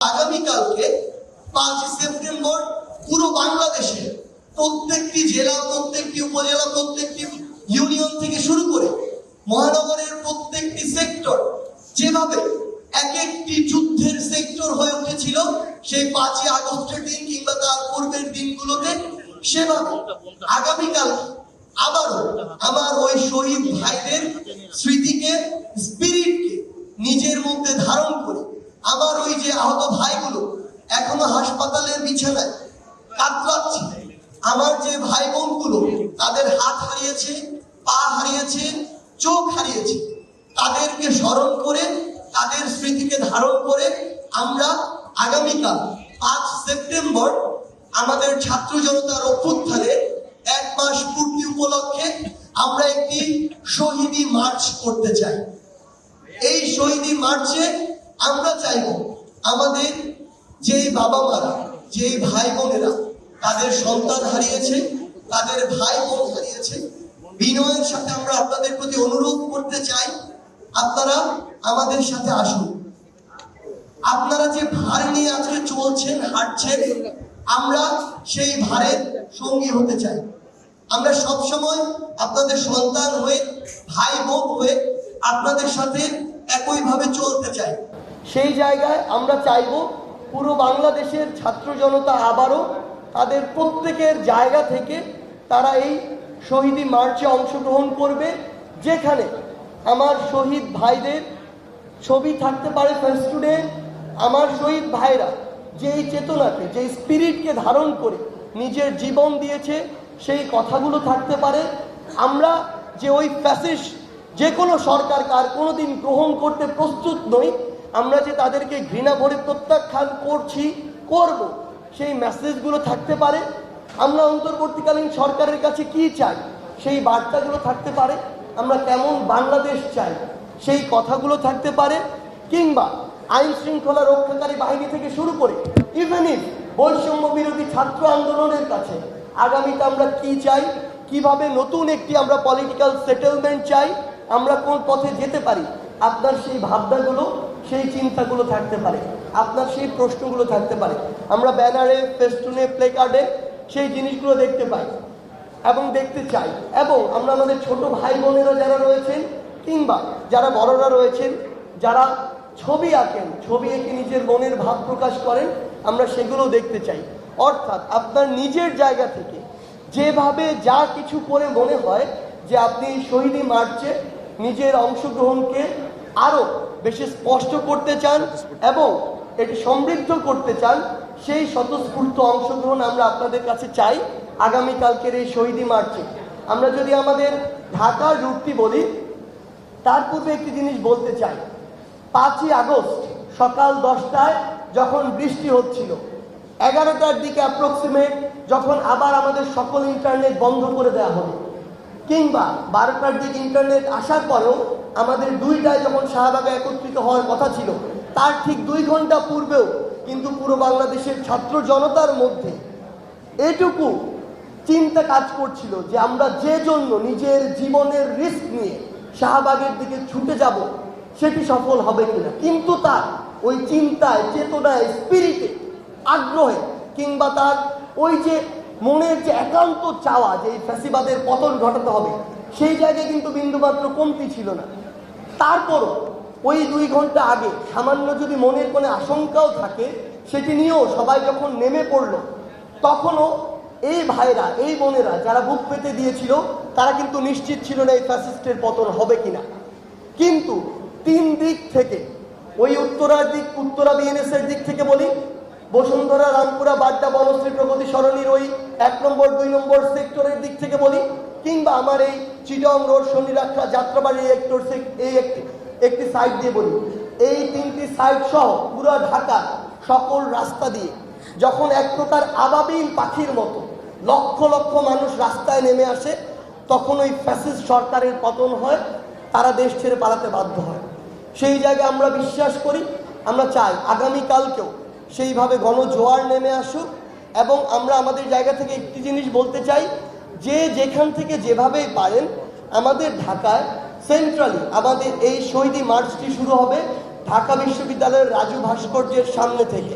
আগামীকালকে পাঁচ সেপ্টেম্বর পুরো বাংলাদেশে প্রত্যেকটি জেলা, প্রত্যেকটি উপজেলা, প্রত্যেকটি ইউনিয়ন থেকে শুরু করে মহানগরের প্রত্যেকটি সেক্টর যেভাবে এক একটি যুদ্ধের সেক্টর হয়ে উঠেছিল, সেই পাঁচই আগস্টের দিন কিংবা তার পূর্বের দিনগুলোতে সেভাবে আগামীকাল আবারও আমার ওই শহীদ ভাইদের স্মৃতিকে স্পিরিটকে নিজের মধ্যে ধারণ করে ওই যে আহত ভাইগুলো এখনও হাসপাতালের বিছানায় আমার যে ভাই বোনগুলো তাদের হাত হারিয়েছে, পা হারিয়েছে, চোখ হারিয়েছে, তাদেরকে স্মরণ করে, তাদের স্মৃতিকে ধারণ করে আমরা আগামীকাল পাঁচ সেপ্টেম্বর আমাদের ছাত্র জনতার অভ্যুত্থানে এক মাস পূর্তি উপলক্ষে আমরা একটি শহীদি মার্চ করতে চাই। এই শহীদি মার্চে আমরা চাইব আমাদের যেই বাবা মারা যে ভাই বোনেরা তাদের সন্তান হারিয়েছে, তাদের ভাই বোন হারিয়েছে, বিনয়ের সাথে আমরা আপনাদের প্রতি অনুরোধ করতে চাই, আপনারা আমাদের সাথে আসুন। আপনারা যে ভার নিয়ে আজকে চলছেন, হাঁটছেন, আমরা সেই ভারের সঙ্গী হতে চাই। আমরা সব সময় আপনাদের সন্তান হয়ে ভাই বোন হয়ে আপনাদের সাথে একইভাবে চলতে সেই জায়গায় আমরা চাইব পুরো বাংলাদেশের ছাত্র জনতা আবারও তাদের প্রত্যেকের জায়গা থেকে তারা এই শহীদি মার্চে অংশগ্রহণ করবে, যেখানে আমার শহীদ ভাইদের ছবি থাকতে পারে ফেস্টুডে আমার শহীদ ভাইরা এই চেতনাকে যে স্পিরিটকে ধারণ করে নিজের জীবন দিয়েছে, সেই কথাগুলো থাকতে পারে। আমরা যে ওই ফ্যাসিস যে কোনো সরকার কার কোনোদিন গ্রহণ করতে প্রস্তুত নই। আমরা যে তাদেরকে ঘৃণা ভরে প্রত্যাখ্যান করছি, করব, সেই মেসেজগুলো থাকতে পারে। আমরা অন্তর্বর্তীকালীন সরকারের কাছে কি চাই? সেই বার্তাগুলো থাকতে পারে। আমরা কেমন বাংলাদেশ চাই? সেই কথাগুলো থাকতে পারে। কিংবা আইন শৃঙ্খলা রক্ষাকারী বাহিনী থেকে শুরু করে ইভেন ইফ বৈষম্য বিরোধী ছাত্র আন্দোলনের কাছে, আগামীতে আমরা কি চাই? কীভাবে নতুন একটি আমরা পলিটিক্যাল সেটেলমেন্ট চাই? আমরা কোন পথে যেতে পারি? আপনার সেই ভাবনাগুলো, সেই চিন্তাগুলো থাকতে পারে। আপনার সেই প্রশ্নগুলো থাকতে পারে। আমরা ব্যানারে, ফেস্টুনে প্লে কার্ডে সেই জিনিসগুলো দেখতে পাই এবং দেখতে চাই। এবং আমরা আমাদের ছোট ভাই বোনেরা যারা রয়েছেন, কিংবা যারা বড়রা রয়েছেন, যারা ছবি আঁকেন, ছবি এঁকে নিজের মনের ভাব প্রকাশ করেন, আমরা সেগুলো দেখতে চাই। অর্থাৎ আপনার নিজের জায়গা থেকে যেভাবে যা কিছু করে মনে হয় যে আপনি শহীদি মার্চে নিজের অংশগ্রহণকে আরও বেশি স্পষ্ট করতে চান এবং এটি সমৃদ্ধ করতে চান, সেই স্বতঃস্ফূর্ত অংশগ্রহণ আমরা আপনাদের কাছে চাই আগামীকালকের এই শহীদি মার্চে। আমরা যদি আমাদের ঢাকার রুটটি বলি, তার পূর্বে একটি জিনিস বলতে চাই। পাঁচই আগস্ট সকাল দশটায় যখন বৃষ্টি হচ্ছিল, এগারোটার দিকে অ্যাপ্রক্সিমেট যখন আবার আমাদের সকল ইন্টারনেট বন্ধ করে দেওয়া হলো কিংবা বারোটার দিকে ইন্টারনেট আসার পরেও আমাদের দুইটায় যখন শাহবাগে একত্রিত হওয়ার কথা ছিল, তার ঠিক দুই ঘণ্টা পূর্বেও কিন্তু পুরো বাংলাদেশের ছাত্র জনতার মধ্যে এটুকু চিন্তা কাজ করছিল যে আমরা যে জন্য নিজের জীবনের রিস্ক নিয়ে শাহবাগের দিকে ছুটে যাব, সেটি সফল হবে কিনা। কিন্তু তার ওই চিন্তায়, চেতনায় স্পিরিটে আগ্রহে কিংবা তার ওই যে মনের যে একান্ত চাওয়া যে এই ফ্যাসিবাদের পতন ঘটাতে হবে, সেই জায়গায় কিন্তু বিন্দুমাত্র কমতি ছিল না। তারপরও ওই দুই ঘণ্টা আগে সামান্য যদি মনের কোনো আশঙ্কাও থাকে, সেটি নিয়েও সবাই যখন নেমে পড়ল, তখনও এই ভাইরা, এই বোনেরা যারা বুক পেতে দিয়েছিল, তারা কিন্তু নিশ্চিত ছিল না এই ফ্যাসিস্টের পতন হবে কিনা। কিন্তু তিন দিক থেকে, ওই উত্তরার দিক উত্তরা বিএনএস এর দিক থেকে বলি বসুন্ধরা, রামপুরা, বাড্ডা, বনশ্রী প্রগতি সরণির ওই এক নম্বর, দুই নম্বর সেক্টরের দিক থেকে বলি, কিংবা আমার এই চিটং রোড শনিরাখা যাত্রাবাড়ি একটর এই একটি একটি সাইড দিয়ে বলি। এই তিনটি সাইড সহ পুরো ঢাকা সকল রাস্তা দিয়ে, যখন এক প্রকার আবাবিল পাখির মতো লক্ষ লক্ষ মানুষ রাস্তায় নেমে আসে, তখন ওই ফ্যাসিস্ট সরকারের পতন হয়, তারা দেশ ছেড়ে পালাতে বাধ্য হয়। সেই জায়গায় আমরা বিশ্বাস করি, আমরা চাই আগামীকালকেও সেইভাবে গণজোয়ার নেমে আসুক এবং আমরা আমাদের জায়গা থেকে একটি জিনিস বলতে চাই, যে যেখান থেকে যেভাবেই পারেন, আমাদের ঢাকায় সেন্ট্রালি আমাদের এই শহীদি মার্চটি শুরু হবে ঢাকা বিশ্ববিদ্যালয়ের রাজু ভাস্কর্যের সামনে থেকে।